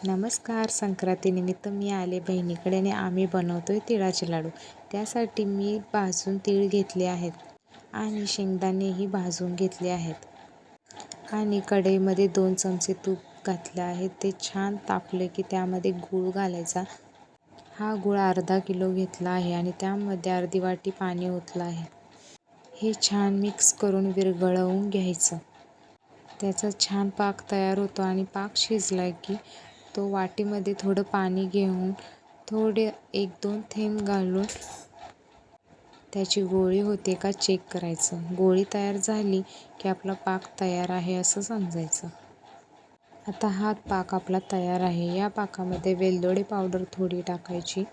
नमस्कार संक्रांतीनिमित्त मी आले बहिणीकडे आणि आम्ही बनवतो आहे तिळाचे लाडू. त्यासाठी मी भाजून तीळ घेतले आहेत आणि शेंगदाणेही भाजून घेतले आहेत. आणि कढईमध्ये दोन चमचे तूप घातले आहे. ते छान तापले की त्यामध्ये गूळ घालायचा. हा गूळ अर्धा किलो घेतला आहे आणि त्यामध्ये अर्धी वाटी पाणी ओतलं आहे. हे छान मिक्स करून विरघळवून घ्यायचं. त्याचा छान पाक तयार होतो आणि पाक शिजला की तो वाटीमध्ये थोडं पाणी घेऊन थोडे एक दोन थेंब घालून त्याची गोळी होते का चेक करायचं. गोळी तयार झाली की आपला पाक तयार आहे असं समजायचं. आता हा पाक आपला तयार आहे. या पाकामध्ये वेलदोडे पावडर थोडी टाकायची.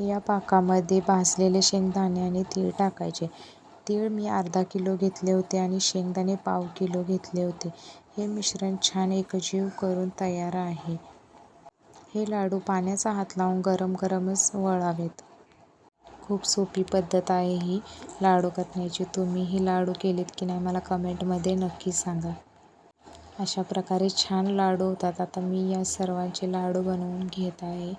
या पाकामध्ये भाजलेले शेंगदाणे आणि तीळ टाकायचे. तीळ मी अर्धा किलो घेतले होते आणि शेंगदाणे पाव किलो घेतले होते. हे मिश्रण छान एकजीव करून तयार आहे. हे लाडू पाण्याचा हात लावून गरम गरमच वळावेत. खूप सोपी पद्धत आहे ही लाडू करण्याची. तुम्ही ही लाडू केलेत की नाही मला कमेंटमध्ये नक्की सांगा. अशा प्रकारे छान लाडू होतात. आता मी या सर्वांचे लाडू बनवून घेत आहे.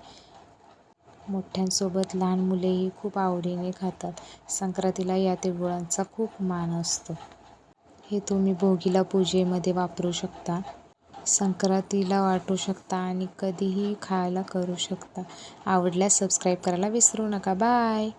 मोठ्यांसोबत लहान मुलेही खूप आवडीने खातात. संक्रांतीला या तिळगुळांचा खूप मान असतो. हे तुम्ही भोगीला पूजेमध्ये वापरू शकता. संक्रांतीला वाटू शकता आणि कधीही खायला करू शकता. आवडल्यास सबस्क्राईब करायला विसरू नका. बाय